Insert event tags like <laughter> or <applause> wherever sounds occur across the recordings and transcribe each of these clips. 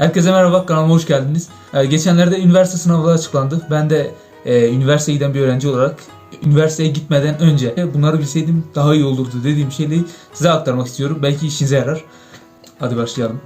Herkese merhaba, kanalıma hoş geldiniz. Ee, geçenlerde üniversite sınavları açıklandı. Ben de e, üniversiteye giden bir öğrenci olarak üniversiteye gitmeden önce bunları bilseydim daha iyi olurdu dediğim şeyleri size aktarmak istiyorum. Belki işinize yarar. Hadi başlayalım.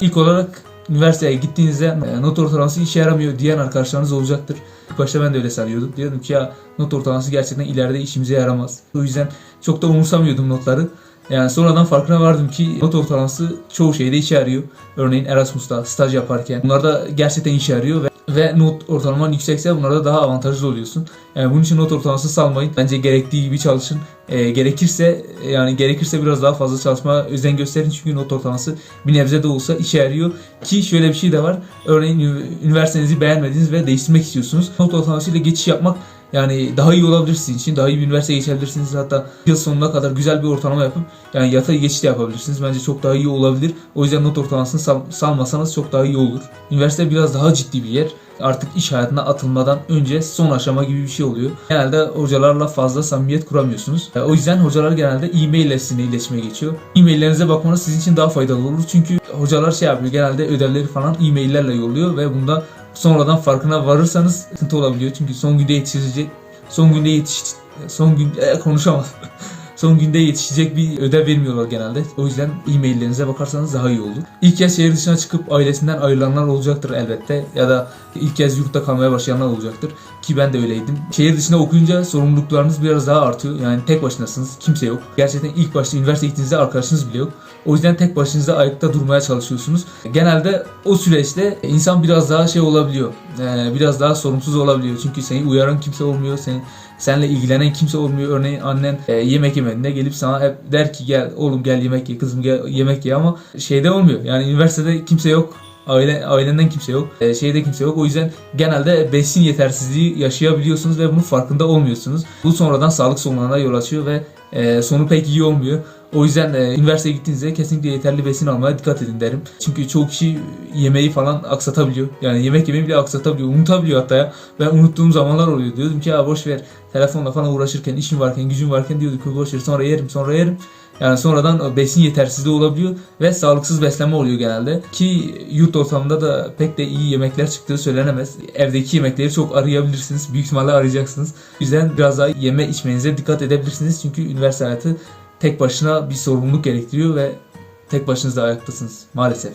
İlk olarak üniversiteye gittiğinizde e, not ortalaması işe yaramıyor diyen arkadaşlarınız olacaktır. İlk başta ben de öyle sanıyordum. Diyordum ki ya not ortalaması gerçekten ileride işimize yaramaz. O yüzden çok da umursamıyordum notları. Yani sonradan farkına vardım ki not ortalaması çoğu şeyde işe yarıyor. Örneğin Erasmus'ta staj yaparken bunlarda gerçekten işe yarıyor ve ve not ortalaman yüksekse bunlarda daha avantajlı oluyorsun. Yani bunun için not ortalaması salmayın. Bence gerektiği gibi çalışın. Ee, gerekirse yani gerekirse biraz daha fazla çalışma özen gösterin çünkü not ortalaması bir nebze de olsa işe yarıyor. Ki şöyle bir şey de var. Örneğin üniversitenizi beğenmediniz ve değiştirmek istiyorsunuz. Not ortalamasıyla geçiş yapmak yani daha iyi olabilir sizin için. Daha iyi bir üniversiteye geçebilirsiniz. Hatta yıl sonuna kadar güzel bir ortalama yapıp yani yatay geçiş de yapabilirsiniz. Bence çok daha iyi olabilir. O yüzden not ortalamasını sal- salmasanız çok daha iyi olur. Üniversite biraz daha ciddi bir yer. Artık iş hayatına atılmadan önce son aşama gibi bir şey oluyor. Genelde hocalarla fazla samimiyet kuramıyorsunuz. E, O yüzden hocalar genelde e-mail ile sizinle iletişime geçiyor. E-maillerinize bakmanız sizin için daha faydalı olur. Çünkü hocalar şey yapıyor genelde ödevleri falan e-maillerle yolluyor ve bunda sonradan farkına varırsanız sıkıntı olabiliyor. Çünkü son günde yetişecek son günde yetiş son gün e, konuşamadım. <laughs> son günde yetişecek bir ödev vermiyorlar genelde. O yüzden e-maillerinize bakarsanız daha iyi olur. İlk kez şehir dışına çıkıp ailesinden ayrılanlar olacaktır elbette. Ya da ilk kez yurtta kalmaya başlayanlar olacaktır. Ki ben de öyleydim. Şehir dışında okuyunca sorumluluklarınız biraz daha artıyor. Yani tek başınasınız. Kimse yok. Gerçekten ilk başta üniversite gittiğinizde arkadaşınız bile yok. O yüzden tek başınıza ayakta durmaya çalışıyorsunuz. Genelde o süreçte insan biraz daha şey olabiliyor. Ee, biraz daha sorumsuz olabiliyor. Çünkü seni uyaran kimse olmuyor. Seni seninle ilgilenen kimse olmuyor. Örneğin annen e, yemek yemediğinde gelip sana hep der ki gel oğlum gel yemek ye kızım gel yemek ye ama şeyde olmuyor. Yani üniversitede kimse yok. Aile, ailenden kimse yok. E, şeyde kimse yok. O yüzden genelde besin yetersizliği yaşayabiliyorsunuz ve bunun farkında olmuyorsunuz. Bu sonradan sağlık sorunlarına yol açıyor ve e, sonu pek iyi olmuyor. O yüzden e, üniversiteye gittiğinizde kesinlikle yeterli besin almaya dikkat edin derim. Çünkü çoğu kişi yemeği falan aksatabiliyor. Yani yemek yemeyi bile aksatabiliyor. Unutabiliyor hatta ya. Ben unuttuğum zamanlar oluyor. Diyordum ki ya boş ver telefonla falan uğraşırken, işim varken, gücüm varken diyorduk ki boş ver sonra yerim, sonra yerim. Yani sonradan besin yetersizliği olabiliyor ve sağlıksız beslenme oluyor genelde. Ki yurt ortamında da pek de iyi yemekler çıktığı söylenemez. Evdeki yemekleri çok arayabilirsiniz. Büyük ihtimalle arayacaksınız. O yüzden biraz daha yeme içmenize dikkat edebilirsiniz. Çünkü üniversite hayatı tek başına bir sorumluluk gerektiriyor ve tek başınıza ayaktasınız maalesef.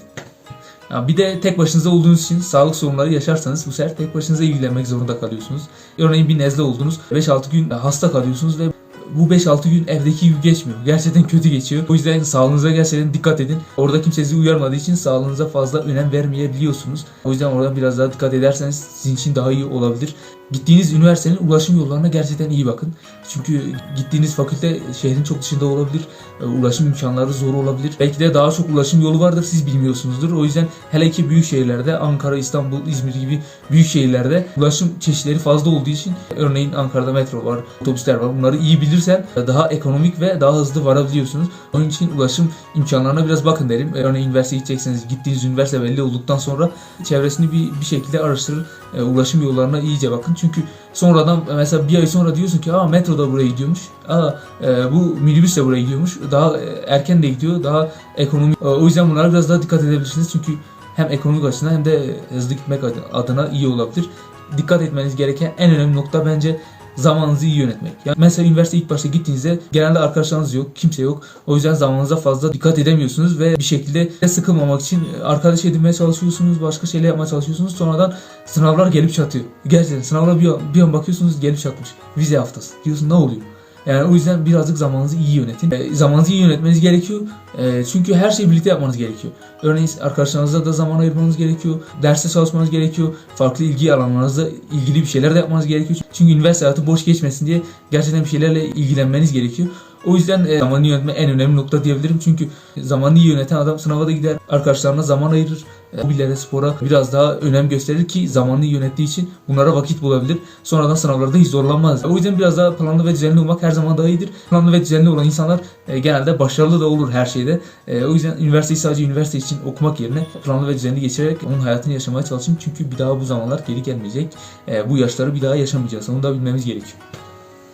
Ya bir de tek başınıza olduğunuz için sağlık sorunları yaşarsanız bu sefer tek başınıza ilgilenmek zorunda kalıyorsunuz. Örneğin bir nezle oldunuz, 5-6 gün hasta kalıyorsunuz ve bu 5-6 gün evdeki gibi geçmiyor. Gerçekten kötü geçiyor. O yüzden sağlığınıza gerçekten dikkat edin. Orada kimse sizi uyarmadığı için sağlığınıza fazla önem vermeyebiliyorsunuz. O yüzden orada biraz daha dikkat ederseniz sizin için daha iyi olabilir. Gittiğiniz üniversitenin ulaşım yollarına gerçekten iyi bakın. Çünkü gittiğiniz fakülte şehrin çok dışında olabilir. E, Ulaşım imkanları zor olabilir. Belki de daha çok ulaşım yolu vardır siz bilmiyorsunuzdur. O yüzden hele ki büyük şehirlerde Ankara, İstanbul, İzmir gibi büyük şehirlerde ulaşım çeşitleri fazla olduğu için örneğin Ankara'da metro var, otobüsler var. Bunları iyi bilirsen daha ekonomik ve daha hızlı varabiliyorsunuz. Onun için ulaşım imkanlarına biraz bakın derim. E, Örneğin üniversiteye gidecekseniz gittiğiniz üniversite belli olduktan sonra çevresini bir, bir şekilde araştırın. E, ulaşım yollarına iyice bakın. Çünkü sonradan mesela bir ay sonra diyorsun ki aa metro da buraya gidiyormuş. Aa e, bu minibüs de buraya gidiyormuş. Daha e, erken de gidiyor. Daha ekonomik. E, o yüzden bunlara biraz daha dikkat edebilirsiniz. Çünkü hem ekonomik açıdan hem de hızlı gitmek adına iyi olabilir. Dikkat etmeniz gereken en önemli nokta bence zamanınızı iyi yönetmek. Yani mesela üniversite ilk başta gittiğinizde genelde arkadaşlarınız yok, kimse yok. O yüzden zamanınıza fazla dikkat edemiyorsunuz ve bir şekilde sıkılmamak için arkadaş edinmeye çalışıyorsunuz, başka şeyler yapmaya çalışıyorsunuz. Sonradan sınavlar gelip çatıyor. Gerçekten sınavlar bir an, bir an bakıyorsunuz gelip çatmış. Vize haftası. Diyorsun ne oluyor? Yani o yüzden birazcık zamanınızı iyi yönetin. E, zamanınızı iyi yönetmeniz gerekiyor. E, çünkü her şeyi birlikte yapmanız gerekiyor. Örneğin arkadaşlarınızla da zaman ayırmanız gerekiyor. Derste çalışmanız gerekiyor. Farklı ilgi alanlarınızla ilgili bir şeyler de yapmanız gerekiyor. Çünkü üniversite hayatı boş geçmesin diye gerçekten bir şeylerle ilgilenmeniz gerekiyor. O yüzden e, zamanı yönetme en önemli nokta diyebilirim. Çünkü zamanı iyi yöneten adam sınava da gider, arkadaşlarına zaman ayırır, e, hobilere, spora biraz daha önem gösterir ki zamanını iyi yönettiği için bunlara vakit bulabilir. Sonradan sınavlarda hiç zorlanmaz. O yüzden biraz daha planlı ve düzenli olmak her zaman daha iyidir. Planlı ve düzenli olan insanlar e, genelde başarılı da olur her şeyde. E, o yüzden üniversiteyi sadece üniversite için okumak yerine planlı ve düzenli geçirerek onun hayatını yaşamaya çalışın. Çünkü bir daha bu zamanlar geri gelmeyecek. E, bu yaşları bir daha yaşamayacağız. Onu da bilmemiz gerekiyor.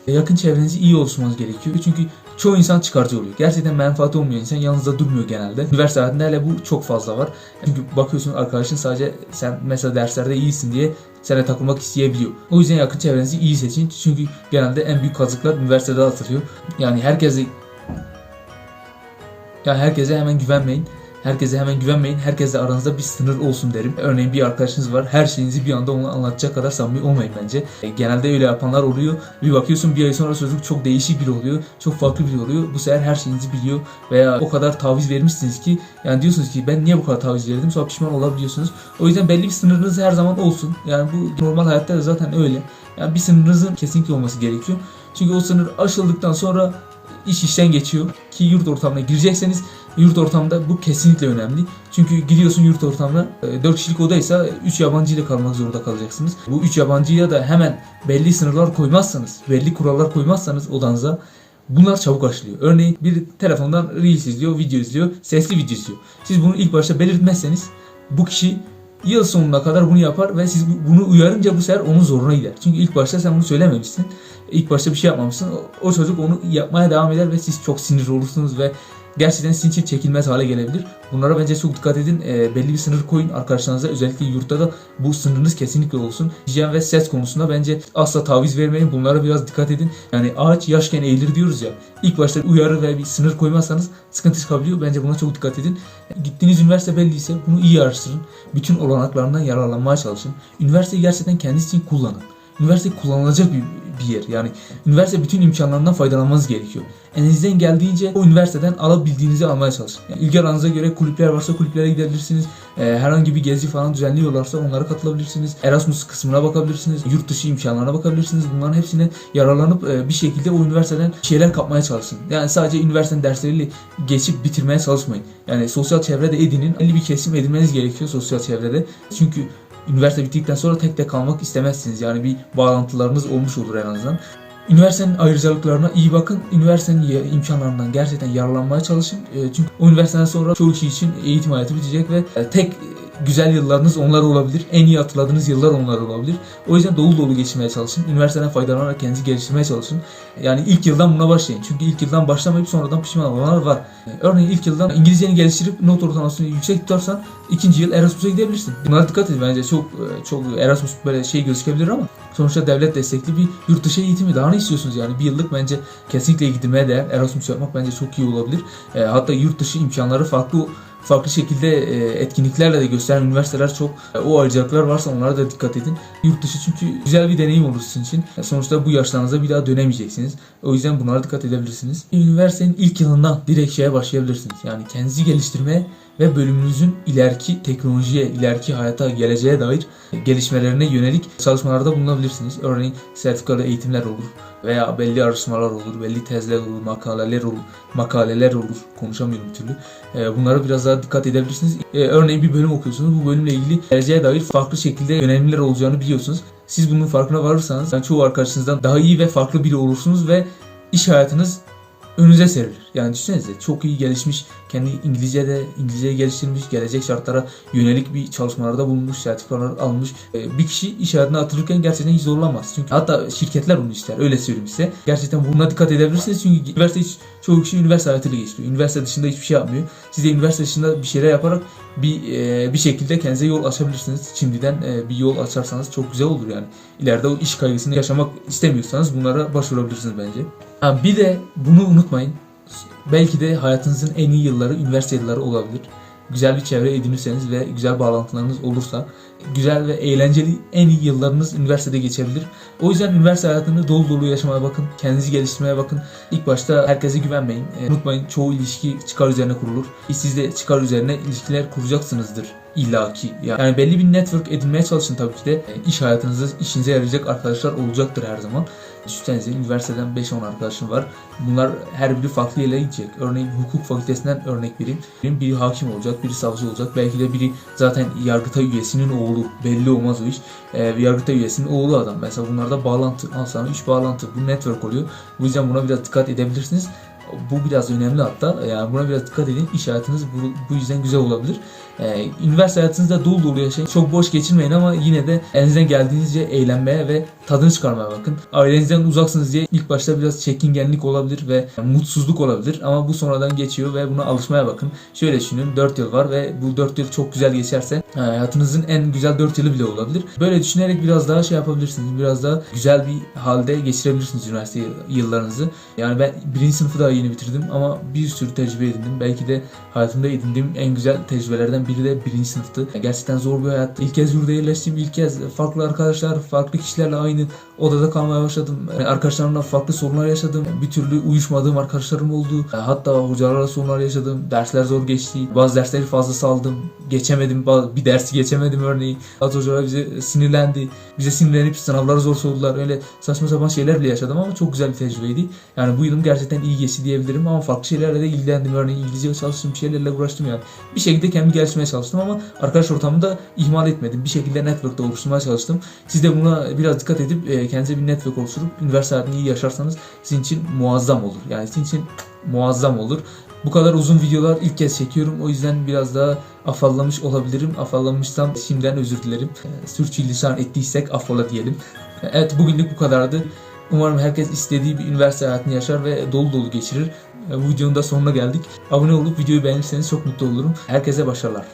E, yakın çevrenizi iyi oluşturmanız gerekiyor. Çünkü çoğu insan çıkarcı oluyor. Gerçekten menfaati olmuyor insan yanınızda durmuyor genelde. Üniversite hayatında hele bu çok fazla var. Çünkü bakıyorsun arkadaşın sadece sen mesela derslerde iyisin diye sana takılmak isteyebiliyor. O yüzden yakın çevrenizi iyi seçin. Çünkü genelde en büyük kazıklar üniversitede atılıyor. Yani herkese yani herkese hemen güvenmeyin. Herkese hemen güvenmeyin. Herkesle aranızda bir sınır olsun derim. Örneğin bir arkadaşınız var. Her şeyinizi bir anda ona anlatacak kadar samimi olmayın bence. E, Genelde öyle yapanlar oluyor. Bir bakıyorsun bir ay sonra çocuk çok değişik biri oluyor. Çok farklı biri oluyor. Bu sefer her şeyinizi biliyor. Veya o kadar taviz vermişsiniz ki yani diyorsunuz ki ben niye bu kadar taviz verdim? Sonra pişman olabiliyorsunuz. O yüzden belli bir sınırınız her zaman olsun. Yani bu normal hayatta da zaten öyle. Yani bir sınırınızın kesinlikle olması gerekiyor. Çünkü o sınır aşıldıktan sonra iş işten geçiyor. Ki yurt ortamına girecekseniz yurt ortamında bu kesinlikle önemli. Çünkü gidiyorsun yurt ortamına 4 kişilik odaysa 3 yabancı ile kalmak zorunda kalacaksınız. Bu 3 yabancıya da hemen belli sınırlar koymazsanız, belli kurallar koymazsanız odanıza bunlar çabuk aşılıyor. Örneğin bir telefondan Reels izliyor, video izliyor, sesli video izliyor. Siz bunu ilk başta belirtmezseniz bu kişi yıl sonuna kadar bunu yapar ve siz bu- bunu uyarınca bu sefer onun zoruna gider. Çünkü ilk başta sen bunu söylememişsin. İlk başta bir şey yapmamışsın. O çocuk onu yapmaya devam eder ve siz çok sinir olursunuz ve gerçekten sizin için çekilmez hale gelebilir. Bunlara bence çok dikkat edin. Ee, belli bir sınır koyun arkadaşlarınıza. Özellikle yurtta da bu sınırınız kesinlikle olsun. Hijyen ve ses konusunda bence asla taviz vermeyin. Bunlara biraz dikkat edin. Yani ağaç yaşken eğilir diyoruz ya. İlk başta uyarı ve bir sınır koymazsanız sıkıntı çıkabiliyor. Bence buna çok dikkat edin. Gittiğiniz üniversite belliyse bunu iyi araştırın. Bütün olanaklarından yararlanmaya çalışın. Üniversiteyi gerçekten kendisi için kullanın. Üniversite kullanılacak bir, bir yer. Yani üniversite bütün imkanlarından faydalanmanız gerekiyor. Elinizden geldiğince o üniversiteden alabildiğinizi almaya çalışın. Yani ilgi alanınıza göre kulüpler varsa kulüplere gidebilirsiniz. Ee, herhangi bir gezi falan düzenliyorlarsa onlara katılabilirsiniz. Erasmus kısmına bakabilirsiniz. Yurt dışı imkanlarına bakabilirsiniz. Bunların hepsine yararlanıp e, bir şekilde o üniversiteden şeyler kapmaya çalışın. Yani sadece üniversitenin dersleriyle geçip bitirmeye çalışmayın. Yani sosyal çevre de edinin. Belli bir kesim edinmeniz gerekiyor sosyal çevrede. Çünkü üniversite bittikten sonra tek tek kalmak istemezsiniz. Yani bir bağlantılarınız olmuş olur en azından. Üniversitenin ayrıcalıklarına iyi bakın. Üniversitenin imkanlarından gerçekten yararlanmaya çalışın. E, Çünkü o üniversiteden sonra çoğu kişi için eğitim hayatı bitecek ve e, tek güzel yıllarınız onlar olabilir. En iyi hatırladığınız yıllar onlar olabilir. O yüzden dolu dolu geçirmeye çalışın. Üniversiteden faydalanarak kendinizi geliştirmeye çalışın. Yani ilk yıldan buna başlayın. Çünkü ilk yıldan başlamayıp sonradan pişman olanlar var. Örneğin ilk yıldan İngilizceni geliştirip not ortalamasını yüksek tutarsan ikinci yıl Erasmus'a gidebilirsin. Bunlara dikkat edin bence. Çok çok Erasmus böyle şey gözükebilir ama sonuçta devlet destekli bir yurt dışı eğitimi. Daha ne istiyorsunuz yani? Bir yıllık bence kesinlikle gidilmeye değer. Erasmus yapmak bence çok iyi olabilir. E, hatta yurt dışı imkanları farklı farklı şekilde e, etkinliklerle de gösteren üniversiteler çok. E, o ayrıcalıklar varsa onlara da dikkat edin. Yurt dışı çünkü güzel bir deneyim olur sizin için. E, sonuçta bu yaşlarınızda bir daha dönemeyeceksiniz. O yüzden bunlara dikkat edebilirsiniz. Üniversitenin ilk yılından direkt şeye başlayabilirsiniz. Yani kendinizi geliştirmeye ve bölümünüzün ileriki teknolojiye, ileriki hayata, geleceğe dair gelişmelerine yönelik çalışmalarda bulunabilirsiniz. Örneğin sertifikalı eğitimler olur veya belli yarışmalar olur, belli tezler olur, makaleler olur, makaleler olur. Konuşamıyorum bir türlü. Ee, Bunlara biraz daha dikkat edebilirsiniz. Ee, Örneğin bir bölüm okuyorsunuz. Bu bölümle ilgili geleceğe dair farklı şekilde yönelimler olacağını biliyorsunuz. Siz bunun farkına varırsanız çoğu arkadaşınızdan daha iyi ve farklı biri olursunuz ve iş hayatınız önünüze serilir. Yani düşünsenize çok iyi gelişmiş, kendi İngilizce'de İngilizceyi geliştirmiş, gelecek şartlara yönelik bir çalışmalarda bulunmuş, sertifikalar almış e, bir kişi iş hayatına atılırken gerçekten hiç zorlanmaz. Çünkü hatta şirketler bunu ister. Öyle söyleyeyim size. Gerçekten buna dikkat edebilirsiniz çünkü üniversite hiç, çoğu kişi üniversite hayatıyla geçiriyor. Üniversite dışında hiçbir şey yapmıyor. Siz de üniversite dışında bir şeyler yaparak bir e, bir şekilde kendinize yol açabilirsiniz. Şimdiden e, bir yol açarsanız çok güzel olur yani. İleride o iş kaygısını yaşamak istemiyorsanız bunlara başvurabilirsiniz bence. Ha, bir de bunu unutmayın. Belki de hayatınızın en iyi yılları üniversite yılları olabilir. Güzel bir çevre edinirseniz ve güzel bağlantılarınız olursa güzel ve eğlenceli en iyi yıllarınız üniversitede geçebilir. O yüzden üniversite hayatını dolu dolu yaşamaya bakın. Kendinizi geliştirmeye bakın. İlk başta herkese güvenmeyin. E, unutmayın çoğu ilişki çıkar üzerine kurulur. Siz de çıkar üzerine ilişkiler kuracaksınızdır illaki. Yani belli bir network edinmeye çalışın tabii ki de. E, iş hayatınızda işinize yarayacak arkadaşlar olacaktır her zaman. Düşünsenize üniversiteden 5-10 arkadaşım var. Bunlar her biri farklı yerlere gidecek. Örneğin hukuk fakültesinden örnek vereyim. Biri hakim olacak, biri savcı olacak. Belki de biri zaten yargıtay üyesinin oğlu. Belli olmaz o iş. Bir yargıtay üyesinin oğlu adam. Mesela bunlarda bağlantı. Al sana 3 bağlantı. Bu network oluyor. Bu yüzden buna biraz dikkat edebilirsiniz. Bu biraz önemli hatta. Yani buna biraz dikkat edin. İş hayatınız bu, bu yüzden güzel olabilir. Ee, üniversite hayatınızda dolu dolu yaşayın. Çok boş geçirmeyin ama yine de elinizden geldiğince eğlenmeye ve tadını çıkarmaya bakın. Ailenizden uzaksınız diye ilk başta biraz çekingenlik olabilir ve mutsuzluk olabilir ama bu sonradan geçiyor ve buna alışmaya bakın. Şöyle düşünün 4 yıl var ve bu 4 yıl çok güzel geçerse e, hayatınızın en güzel 4 yılı bile olabilir. Böyle düşünerek biraz daha şey yapabilirsiniz. Biraz daha güzel bir halde geçirebilirsiniz üniversite yıllarınızı. Yani ben birinci sınıfı daha yeni bitirdim ama bir sürü tecrübe edindim. Belki de hayatımda edindiğim en güzel tecrübelerden biri de birinci sınıftı. Gerçekten zor bir hayat. İlk kez yurda yerleştim. İlk kez farklı arkadaşlar, farklı kişilerle aynı odada kalmaya başladım. Yani Arkadaşlarımla farklı sorunlar yaşadım. Bir türlü uyuşmadığım arkadaşlarım oldu. Hatta hocalarla sorunlar yaşadım. Dersler zor geçti. Bazı dersleri fazla saldım. Geçemedim. Bir dersi geçemedim örneğin. Bazı hocalar bize sinirlendi. Bize sinirlenip sınavları zor sordular. Öyle saçma sapan şeyler bile yaşadım ama çok güzel bir tecrübeydi. Yani bu yılım gerçekten iyi geçti diyebilirim ama farklı şeylerle de ilgilendim. Örneğin İngilizce çalıştım, bir şeylerle uğraştım yani. Bir şekilde kendimi geliştirmeye çalıştım ama arkadaş ortamını da ihmal etmedim. Bir şekilde network'ta oluşturmaya çalıştım. Siz de buna biraz dikkat edip e, kendinize bir network oluşturup üniversite hayatını iyi yaşarsanız sizin için muazzam olur. Yani sizin için muazzam olur. Bu kadar uzun videolar ilk kez çekiyorum. O yüzden biraz daha afallamış olabilirim. Afallamışsam şimdiden özür dilerim. E, Sürçülisan ettiysek affola diyelim. Evet bugünlük bu kadardı. Umarım herkes istediği bir üniversite hayatını yaşar ve dolu dolu geçirir. E, Bu videonun da sonuna geldik. Abone olup videoyu beğenirseniz çok mutlu olurum. Herkese başarılar.